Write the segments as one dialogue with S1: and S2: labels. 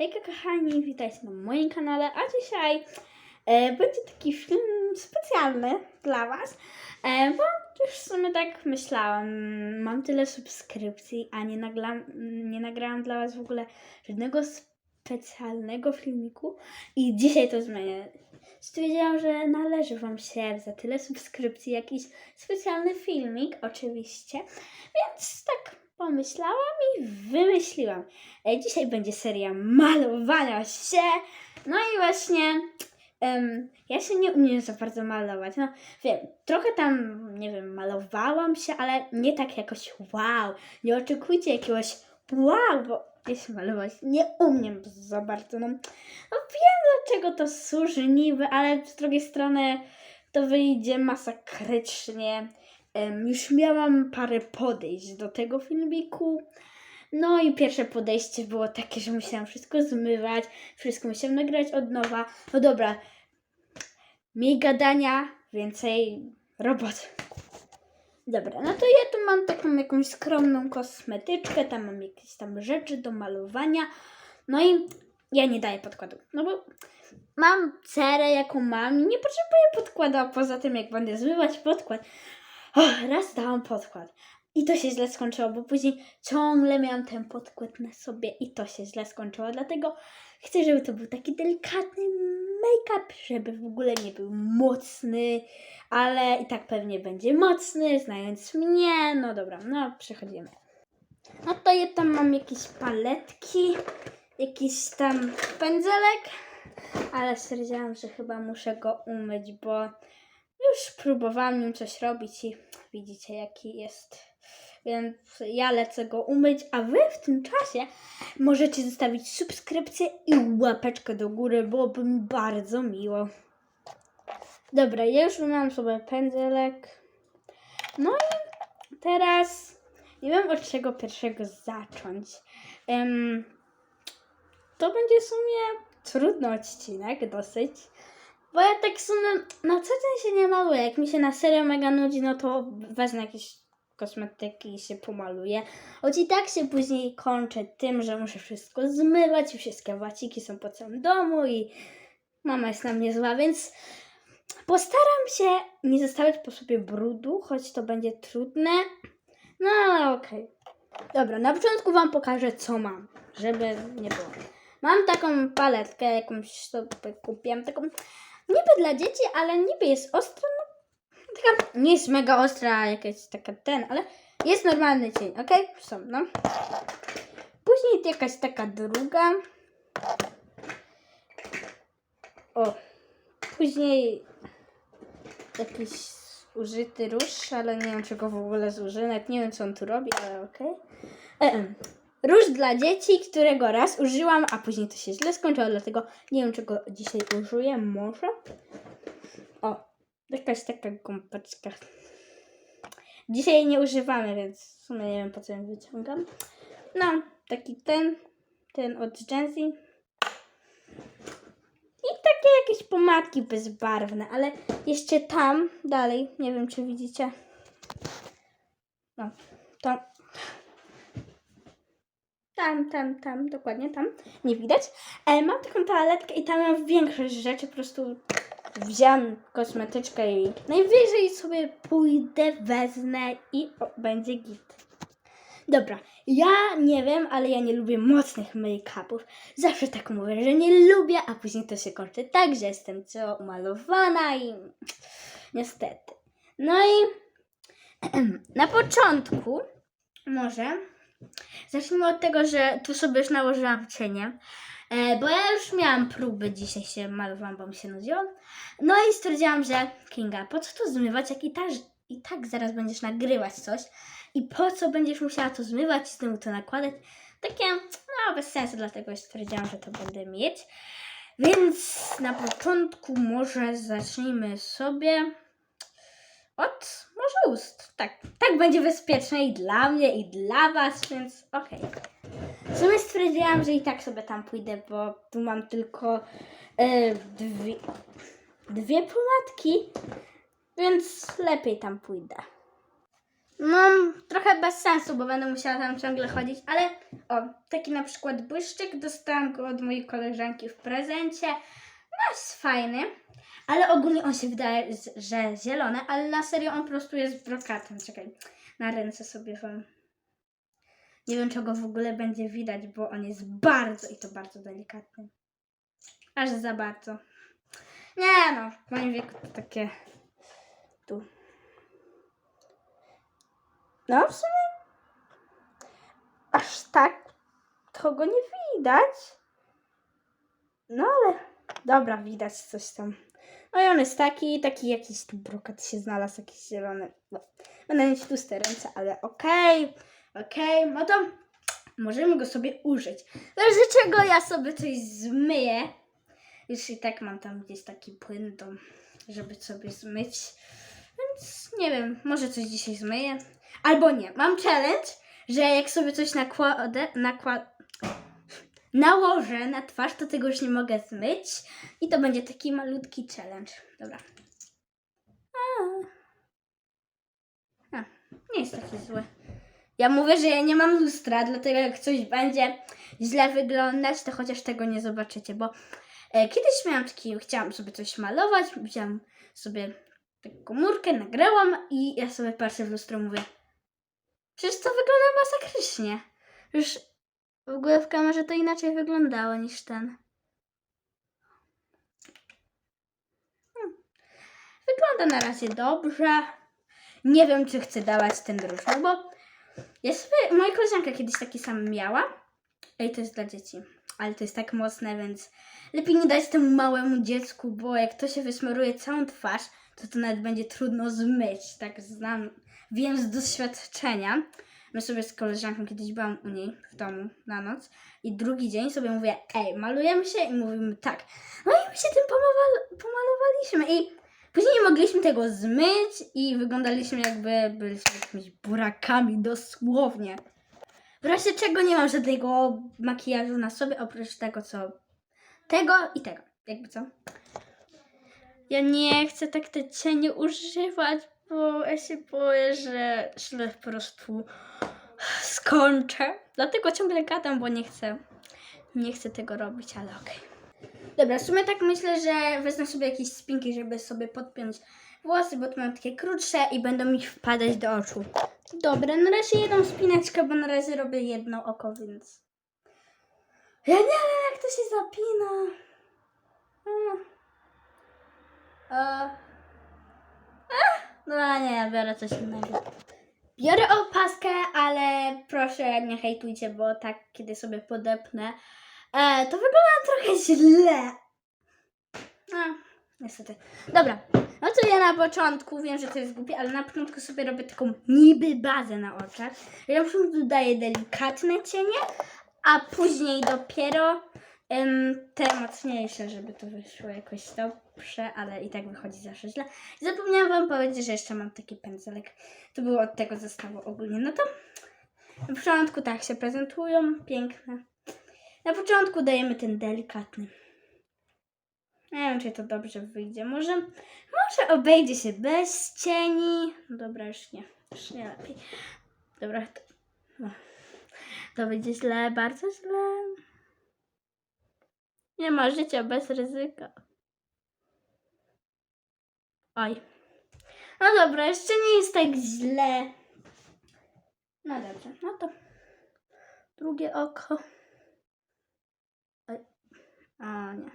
S1: Hejka kochani, witajcie na moim kanale, a dzisiaj e, będzie taki film specjalny dla Was, e, bo już w sumie tak myślałam, mam tyle subskrypcji, a nie, naglam, nie nagrałam dla Was w ogóle żadnego specjalnego filmiku i dzisiaj to zmienię. Stwierdziłam, że należy Wam się za tyle subskrypcji jakiś specjalny filmik, oczywiście, więc tak pomyślałam i wymyśliłam. E, Dzisiaj będzie seria malowania się. No i właśnie em, ja się nie umiem za bardzo malować. No wiem, trochę tam, nie wiem, malowałam się, ale nie tak jakoś wow. Nie oczekujcie jakiegoś wow, bo ja się malować nie umiem za bardzo. No, no wiem dlaczego to służy niby, ale z drugiej strony to wyjdzie masakrycznie. Em, już miałam parę podejść do tego filmiku. No i pierwsze podejście było takie, że musiałam wszystko zmywać, wszystko musiałam nagrać od nowa. No dobra, mniej gadania, więcej roboty. Dobra, no to ja tu mam taką jakąś skromną kosmetyczkę, tam mam jakieś tam rzeczy do malowania. No i ja nie daję podkładu, no bo mam cerę jaką mam i nie potrzebuję podkładu, a poza tym jak będę zmywać podkład, o, raz dałam podkład. I to się źle skończyło, bo później ciągle miałam ten podkład na sobie i to się źle skończyło. Dlatego chcę, żeby to był taki delikatny make-up, żeby w ogóle nie był mocny, ale i tak pewnie będzie mocny, znając mnie. No dobra, no przechodzimy. No to ja tam mam jakieś paletki, jakiś tam pędzelek, ale stwierdziłam, że chyba muszę go umyć, bo już próbowałam nim coś robić i widzicie jaki jest. Więc ja lecę go umyć, a wy w tym czasie możecie zostawić subskrypcję i łapeczkę do góry, byłoby mi bardzo miło. Dobra, ja już mam sobie pędzelek. No i teraz nie wiem od czego pierwszego zacząć. Em, to będzie w sumie trudny odcinek dosyć. Bo ja tak w sumie na co dzień się nie maluję. Jak mi się na serio mega nudzi, no to wezmę jakieś kosmetyki i się pomaluję. Choć i tak się później kończę tym, że muszę wszystko zmywać i wszystkie waciki są po całym domu i mama jest na mnie zła, więc postaram się nie zostawiać po sobie brudu, choć to będzie trudne. No ale okej. Dobra, na początku Wam pokażę co mam, żeby nie było. Mam taką paletkę, jakąś sobie kupiłam, taką niby dla dzieci, ale niby jest ostra, taka nie jest mega ostra, jakaś taka ten, ale jest normalny cień, ok? Są, no. Później jakaś taka druga. O. Później jakiś użyty róż, ale nie wiem czego w ogóle zużył, nawet nie wiem co on tu robi, ale okej. Em, Róż dla dzieci, którego raz użyłam, a później to się źle skończyło, dlatego nie wiem czego dzisiaj użyję, może. O, jakaś taka gąbeczka. Dzisiaj jej nie używamy, więc w sumie nie wiem po co ją wyciągam. No, taki ten, ten od Jenzy. I takie jakieś pomadki bezbarwne, ale jeszcze tam, dalej, nie wiem czy widzicie. No, to tam, tam, tam, dokładnie tam, nie widać. E, mam taką toaletkę i tam mam większość rzeczy, po prostu wziąłem kosmetyczkę i najwyżej sobie pójdę, wezmę i o, będzie git. Dobra, ja nie wiem, ale ja nie lubię mocnych make-upów. Zawsze tak mówię, że nie lubię, a później to się kończy tak, że jestem co umalowana i niestety. No i na początku może zacznijmy od tego, że tu sobie już nałożyłam cienie. E, bo ja już miałam próby, dzisiaj się malowałam, bo mi się nudziło. No i stwierdziłam, że Kinga, po co to zmywać, jak i, ta, i tak zaraz będziesz nagrywać coś i po co będziesz musiała to zmywać i znowu to nakładać. Takie, no bez sensu, dlatego stwierdziłam, że to będę mieć. Więc na początku może zacznijmy sobie od może ust. Tak, tak będzie bezpieczne i dla mnie, i dla Was, więc okej. W sumie stwierdziłam, że i tak sobie tam pójdę, bo tu mam tylko e, dwie, dwie pomadki, więc lepiej tam pójdę. No, trochę bez sensu, bo będę musiała tam ciągle chodzić, ale o, taki na przykład błyszczyk, dostałam go od mojej koleżanki w prezencie. No, jest fajny, ale ogólnie on się wydaje, że zielony, ale na serio on po prostu jest brokatem. Czekaj, na ręce sobie wam. Nie wiem, czego w ogóle będzie widać, bo on jest bardzo i to bardzo delikatny. Aż za bardzo. Nie no, w moim wieku to takie tu. No w sumie aż tak to go nie widać. No ale dobra, widać coś tam. No i on jest taki, taki jakiś tu brokat się znalazł, jakiś zielony. No, będę mieć tłuste ręce, ale okej, okej, no to możemy go sobie użyć. W razie czego ja sobie coś zmyję. Już i tak mam tam gdzieś taki płyn, to żeby sobie zmyć. Więc nie wiem, może coś dzisiaj zmyję. Albo nie. Mam challenge, że jak sobie coś nakładę, nakład... nałożę na twarz, to tego już nie mogę zmyć. I to będzie taki malutki challenge. Dobra. A. A, nie jest taki zły. Ja mówię, że ja nie mam lustra, dlatego jak coś będzie źle wyglądać, to chociaż tego nie zobaczycie, bo e, kiedyś miałam taki, chciałam sobie coś malować, wziąłam sobie taką komórkę, nagrałam i ja sobie patrzę w lustro mówię przecież to wygląda masakrycznie. Już w ogóle w kamerze to inaczej wyglądało niż ten. Hmm. Wygląda na razie dobrze. Nie wiem, czy chcę dawać ten róż, no bo ja sobie, moja koleżanka kiedyś taki sam miała. Ej, to jest dla dzieci, ale to jest tak mocne, więc lepiej nie dać temu małemu dziecku, bo jak to się wysmaruje całą twarz, to to nawet będzie trudno zmyć. Tak znam, wiem z doświadczenia. My sobie z koleżanką kiedyś byłam u niej w domu na noc i drugi dzień sobie mówię, ej, malujemy się i mówimy tak. No i my się tym pomal- pomalowaliśmy i później nie mogliśmy tego zmyć i wyglądaliśmy jakby byliśmy jakimiś burakami dosłownie. W razie czego nie mam żadnego makijażu na sobie, oprócz tego co tego i tego. Jakby co? Ja nie chcę tak te cienie używać, bo ja się boję, że źle po prostu skończę. Dlatego ciągle gadam, bo nie chcę. Nie chcę tego robić, ale okej. Dobra, w sumie tak myślę, że wezmę sobie jakieś spinki, żeby sobie podpiąć włosy, bo tu mam takie krótsze i będą mi wpadać do oczu. Dobra, na razie jedną spineczkę, bo na razie robię jedno oko, więc... Ja nie wiem, jak to się zapina. Mm. No nie, biorę coś innego. Biorę opaskę, ale proszę nie hejtujcie, bo tak kiedy sobie podepnę, e, to wygląda trochę źle. No, niestety. Dobra, no to ja na początku, wiem, że to jest głupie, ale na początku sobie robię taką niby bazę na oczach. Ja na początku dodaję delikatne cienie, a później dopiero te mocniejsze, żeby to wyszło jakoś dobrze, ale i tak wychodzi zawsze źle. Zapomniałam Wam powiedzieć, że jeszcze mam taki pędzelek. To było od tego zestawu ogólnie. No to na początku tak się prezentują, piękne. Na początku dajemy ten delikatny. Nie wiem, czy to dobrze wyjdzie. Może, może obejdzie się bez cieni. No dobra, już nie. Już nie lepiej. Dobra, to, no. to będzie źle, bardzo źle. Nie ma życia bez ryzyka. Oj. No dobra, jeszcze nie jest tak źle. No dobrze, no to drugie oko. Oj. A nie.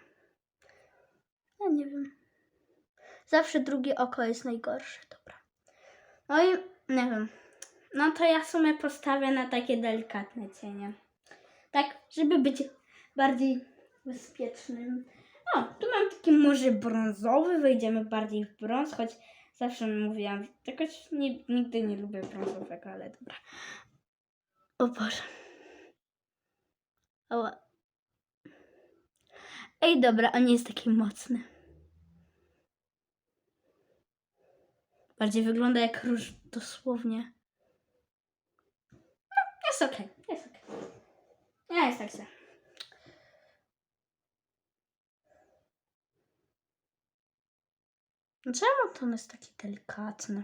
S1: Ja nie wiem. Zawsze drugie oko jest najgorsze, dobra. No i nie wiem. No to ja w sumie postawię na takie delikatne cienie. Tak, żeby być bardziej bezpiecznym. O, tu mam taki może brązowy, wejdziemy bardziej w brąz, choć zawsze mówiłam, jakoś nie, nigdy nie lubię brązowego, ale dobra. O Boże. Ała. Ej, dobra, on jest taki mocny. Bardziej wygląda jak róż, dosłownie. No, jest okej, jest okej. Nie jest tak źle. Czemu to on jest taki delikatny?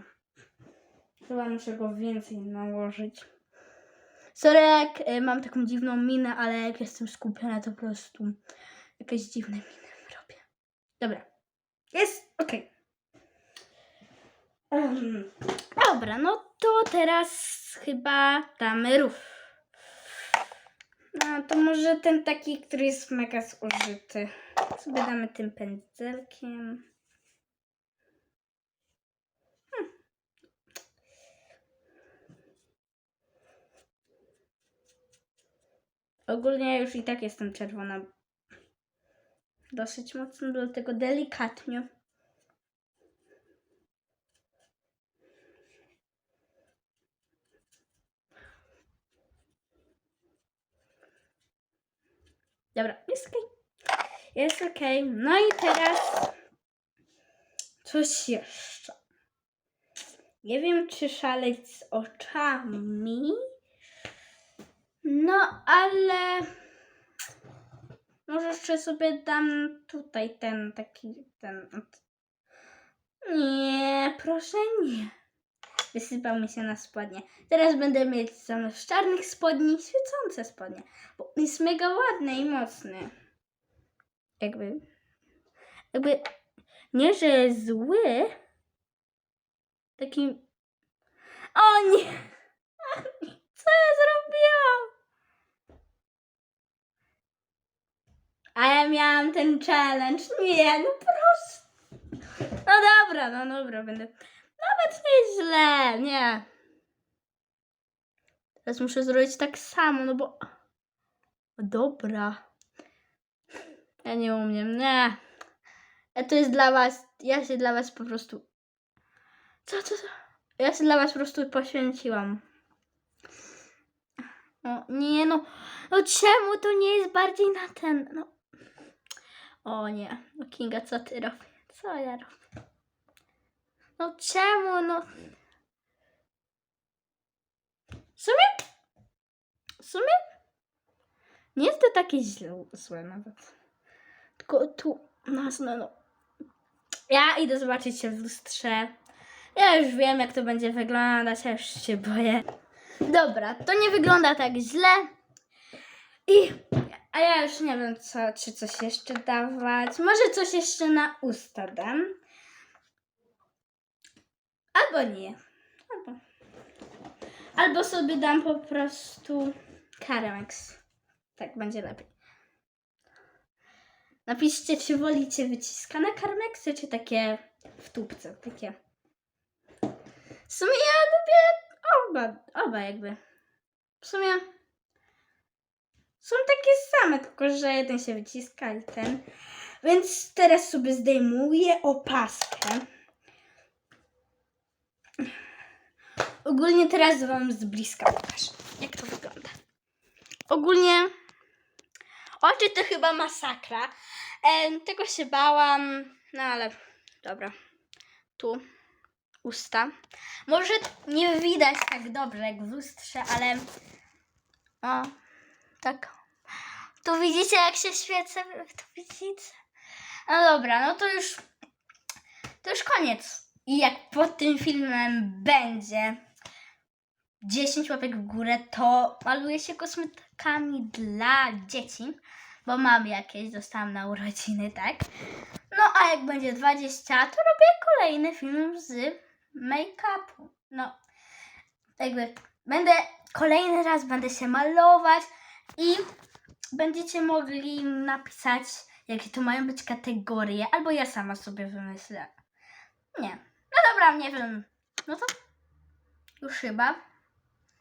S1: Chyba muszę go więcej nałożyć. Sorry, jak y, mam taką dziwną minę, ale jak jestem skupiona, to po prostu jakieś dziwne miny robię. Dobra. Jest, okej. Em, dobra, no to teraz chyba damy rów. No to może ten taki, który jest mega zużyty. Sobie damy tym pędzelkiem. Ogólnie już i tak jestem czerwona. Dosyć mocno, dlatego delikatnie. Dobra, jest okej. Jest okej. No i teraz coś jeszcze. Nie wiem, czy szaleć z oczami. No, ale może jeszcze sobie dam tutaj ten taki ten. Nie, proszę nie. Wysypał mi się na spodnie. Teraz będę mieć zamiast czarnych spodni świecące spodnie. Bo jest mega ładny i mocny. Jakby. Jakby. Nie, że jest zły. Taki. O nie! Co ja zrobiłam? A ja miałam ten challenge. Nie, no proszę. No dobra, no dobra, będę. Nawet nie źle, nie. Teraz muszę zrobić tak samo, no bo. Dobra. Ja nie umiem, nie. Ja to jest dla was. Ja się dla was po prostu. Co, co, co? Ja się dla was po prostu poświęciłam. O, nie no. No czemu to nie jest bardziej na ten? No. O nie. No Kinga, co ty robisz? Co ja robię? No czemu, no? W sumie? W sumie? Nie jest to takie źle, złe nawet. Tylko tu, no, no, no. Ja idę zobaczyć się w lustrze. Ja już wiem, jak to będzie wyglądać, ja już się boję. Dobra, to nie wygląda tak źle. I, a ja już nie wiem, co, czy coś jeszcze dawać. Może coś jeszcze na usta dam. Albo nie. Albo, albo sobie dam po prostu Karamex. Tak będzie lepiej. Napiszcie, czy wolicie wyciskane Karmeksy, czy takie w tubce, takie. W sumie ja lubię oba, oba jakby. W sumie są takie same, tylko że jeden się wyciska i ten. Więc teraz sobie zdejmuję opaskę. Ogólnie teraz wam z bliska pokażę, jak to wygląda. Ogólnie oczy to chyba masakra. Em, tego się bałam, no ale dobra. Tu usta. Może nie widać tak dobrze jak w lustrze, ale o, tak. Tu widzicie jak się świecę? Tu widzicie? No dobra, no to już to już koniec. I jak pod tym filmem będzie 10 łapek w górę, to maluję się kosmetykami dla dzieci, bo mam jakieś, dostałam na urodziny, tak? No a jak będzie 20, to robię kolejny film z make-upu. No, jakby będę kolejny raz będę się malować i będziecie mogli napisać, jakie to mają być kategorie, albo ja sama sobie wymyślę. Nie. No dobra, nie wiem. No to już chyba.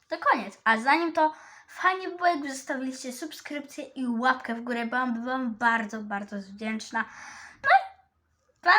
S1: To koniec. A zanim to fajnie by było, jakby zostawiliście subskrypcję i łapkę w górę. Byłam wam bardzo, bardzo wdzięczna. No i pa!